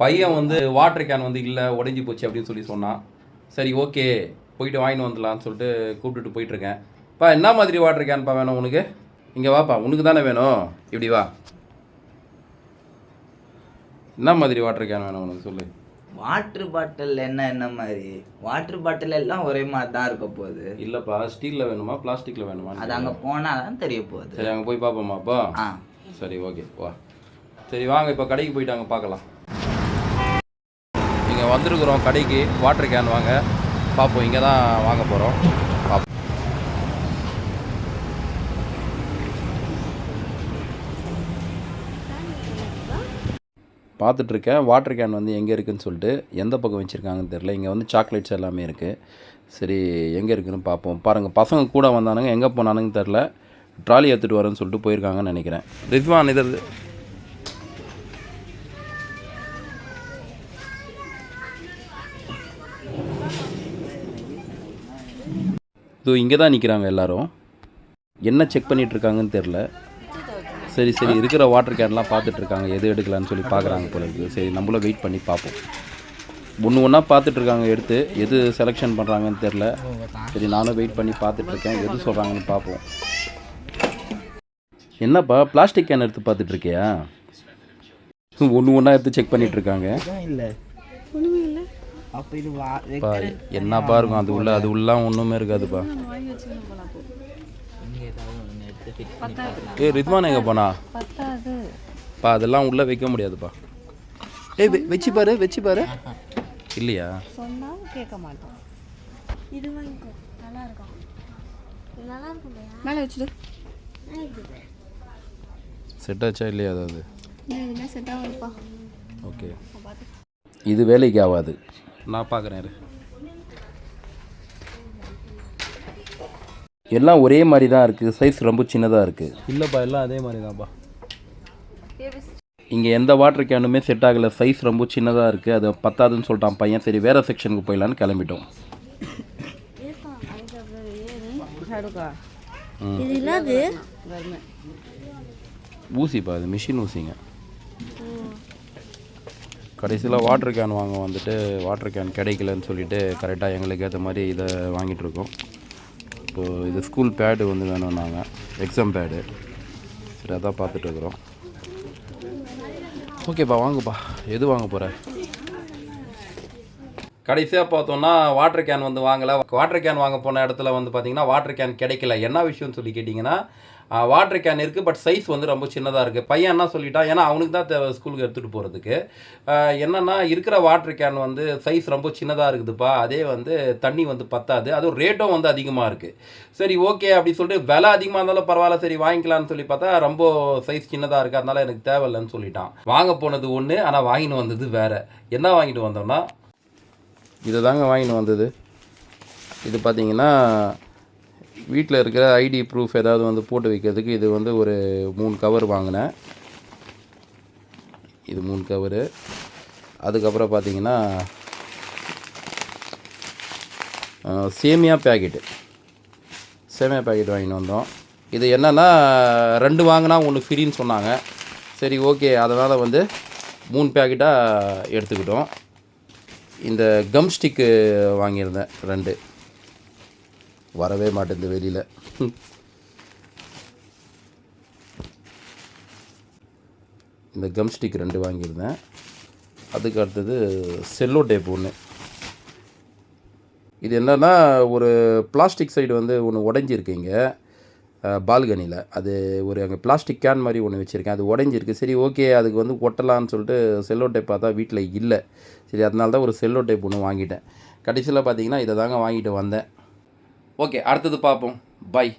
பையன் வந்து water can வந்து இல்லை உடைஞ்சி போச்சு அப்படின்னு சொல்லி சொன்னான். சரி ஓகே போயிட்டு வாங்கிட்டு வந்துடலாம்னு சொல்லிட்டு கூப்பிட்டுட்டு போயிட்டுருக்கேன். பா என்ன மாதிரி வாட்டர் கேன்ப்பா வேணும் உனக்கு? இங்கே வாப்பா உனக்கு தானே வேணும்? இப்படி வா. என்ன மாதிரி வாட்டர் கேன் வேணும் உனக்கு சொல்லு. வாட்டர் பாட்டில் என்ன என்ன மாதிரி? வாட்டர் பாட்டில் எல்லாம் ஒரே மாதிரி தான் இருக்க போகுது. இல்லைப்பா ஸ்டீலில் வேணுமா பிளாஸ்டிக்கில் வேணுமா அது அங்கே போனால் தான் தெரிய போகுது. சரி அங்கே போய் பார்ப்போமா அப்போ ஆ. சரி ஓகே வா. சரி வாங்க இப்போ கடைக்கு போயிட்டு அங்கே பார்க்கலாம். இங்கே வந்திருக்கிறோம் கடைக்கு வாட்டர் கேன் வாங்க. பார்ப்போம் இங்கே தான் வாங்க போகிறோம் பார்ப்போம் பார்த்துட்ருக்கேன் வாட்டர் கேன் வந்து எங்கே இருக்குதுன்னு சொல்லிட்டு எந்த பக்கம் வச்சுருக்காங்கன்னு தெரில இங்கே வந்து சாக்லேட்ஸ் எல்லாமே இருக்குது சரி எங்கே இருக்குன்னு பார்ப்போம் பாருங்கள் பசங்க கூட வந்தானுங்க எங்கே போனானுங்கன்னு தெரில ட்ராலி எடுத்துகிட்டு வரேன்னு சொல்லிட்டு போயிருக்காங்கன்னு நினைக்கிறேன். ரித்வான் இது இதோ இங்கே தான் நிற்கிறாங்க எல்லாரும். என்ன செக் பண்ணிட்டு இருக்காங்கன்னு தெரில சரி சரி இருக்கிற வாட்டர் கேன்லாம் பார்த்துட்டு இருக்காங்க எது எடுக்கலான்னு சொல்லி பார்க்குறாங்க போல இருக்குது சரி நம்மளும் வெயிட் பண்ணி பார்ப்போம். ஒன்று ஒன்றா பார்த்துட்டு இருக்காங்க எடுத்து. எது செலெக்ஷன் பண்ணுறாங்கன்னு தெரில சரி நானும் வெயிட் பண்ணி பார்த்துட்டு இருக்கேன் எது சொல்கிறாங்கன்னு பார்ப்போம். என்னப்பா பிளாஸ்டிக் கேன் எடுத்து பார்த்துட்டு இருக்கியா ஒன்று ஒன்றா எடுத்து செக் பண்ணிட்டு இருக்காங்க இல்லை. என்னப்பா இருக்கும் அது உள்ள அது உள்ள ஒன்றுமே இருக்காதுப்பா. ஏய் ரித்வான் எங்கே போனா? பா அதெல்லாம் உள்ளே வைக்க முடியாதுப்பா. ஏய் வச்சு பாரு வச்சு பாரு. இல்லையா? சொன்னால் கேட்க மாட்டோம். இது வாங்கிக்கோ. நல்லா இருக்கும். இது நல்லா இருக்கும் மேலே வச்சுடு. செட் ஆச்சா இல்லையா அதாவது? ஓகே. இது வேலைக்கு ஆகாது. நான் பார்க்குறேன். எல்லாம் ஒரே மாதிரி தான் இருக்குது சைஸ் ரொம்ப சின்னதாக இருக்குது இல்லைப்பா எல்லாம் அதே மாதிரி தான்ப்பா. இங்கே எந்த வாட்டர் கேனுமே செட் ஆகலை. சைஸ் ரொம்ப சின்னதாக இருக்குது அது பத்தாதுன்னு சொல்லிட்டான் பையன். சரி வேறு செக்ஷனுக்கு போயிடலான்னு கிளம்பிட்டோம். ஊசிப்பா அது மிஷின் ஊசிங்க. கடைசியில் வாட்டர் கேன் வாங்க வந்துட்டு வாட்டர் கேன் கிடைக்கலன்னு சொல்லிட்டு கரெக்டாக எங்களுக்கு ஏற்ற மாதிரி இதை வாங்கிட்டுருக்கோம் இப்போது இது ஸ்கூல் பேடு வந்து வேணும் நாங்கள் எக்ஸாம் பேடு சரி அதான் பார்த்துட்டு இருக்கிறோம். ஓகேப்பா வாங்குப்பா. எது வாங்க போகிற கடைசியாக பார்த்தோன்னா வாட்டர் கேன் வந்து வாங்கலை. வாட்டர் கேன் வாங்க போன இடத்துல வந்து பார்த்திங்கன்னா வாட்டர் கேன் கிடைக்கல. என்ன விஷயம்னு சொல்லி கேட்டிங்கன்னா வாட்டர் கேன் இருக்குது பட் சைஸ் வந்து ரொம்ப சின்னதாக இருக்குது பையன் என்ன சொல்லிட்டான் ஏன்னா அவனுக்கு தான் தேவை ஸ்கூலுக்கு எடுத்துகிட்டு போகிறதுக்கு என்னென்னா இருக்கிற வாட்டர் கேன் வந்து சைஸ் ரொம்ப சின்னதாக இருக்குதுப்பா. அதே வந்து தண்ணி வந்து பத்தாது. அதுவும் ரேட்டும் வந்து அதிகமாக இருக்குது சரி ஓகே அப்படி சொல்லிட்டு விலை அதிகமாக இருந்தாலும் பரவாயில்ல சரி வாங்கிக்கலாம்னு சொல்லி பார்த்தா ரொம்ப சைஸ் சின்னதாக இருக்குது அதனால் எனக்கு தேவையில்லைன்னு சொல்லிட்டான். வாங்க போனது ஒன்று ஆனால் வாங்கிட்டு வந்தது வேறு. என்ன வாங்கிட்டு வந்தோம்னா? இதை தாங்க வாங்கிட்டு வந்தது. இது பார்த்தீங்கன்னா வீட்டில் இருக்கிற ஐடி ப்ரூஃப் ஏதாவது வந்து போட்டு வைக்கிறதுக்கு இது வந்து ஒரு மூணு கவர் வாங்கினேன். இது மூணு கவரு அதுக்கப்புறம் பார்த்தீங்கன்னா சேமியா பேக்கெட்டு சேமியா பேக்கெட் வாங்கிட்டு வந்தோம். இது என்னென்னா ரெண்டு வாங்கினா ஒன்று ஃப்ரீன்னு சொன்னாங்க. சரி ஓகே அதனால் வந்து மூணு பேக்கெட்டாக எடுத்துக்கிட்டோம். இந்த கம் ஸ்டிக்கு வாங்கியிருந்தேன் ரெண்டு. வரவே மாட்டேங்குது வெளியில். இந்த கம் ஸ்டிக் ரெண்டு வாங்கியிருந்தேன். அதுக்கு அடுத்தது செல்லோ டேப் ஒன்று இது என்னன்னா ஒரு பிளாஸ்டிக் சைடு வந்து ஒன்று உடஞ்சிருக்கீங்க பால்கனியில் அது ஒரு அங்கே பிளாஸ்டிக் கேன் மாதிரி ஒன்று வச்சுருக்கேன். அது உடஞ்சிருக்கு. சரி ஓகே அதுக்கு வந்து ஒட்டலான்னு சொல்லிட்டு செல்லோ டேப் பார்த்தா வீட்டில் இல்லை. சரி அதனால தான் ஒரு செல்லோ டேப் ஒன்று வாங்கிட்டேன். கடைசியில் பார்த்தீங்கன்னா இதை தாங்க வாங்கிட்டு வந்தேன். ஓகே அடுத்தது பார்ப்போம். பை.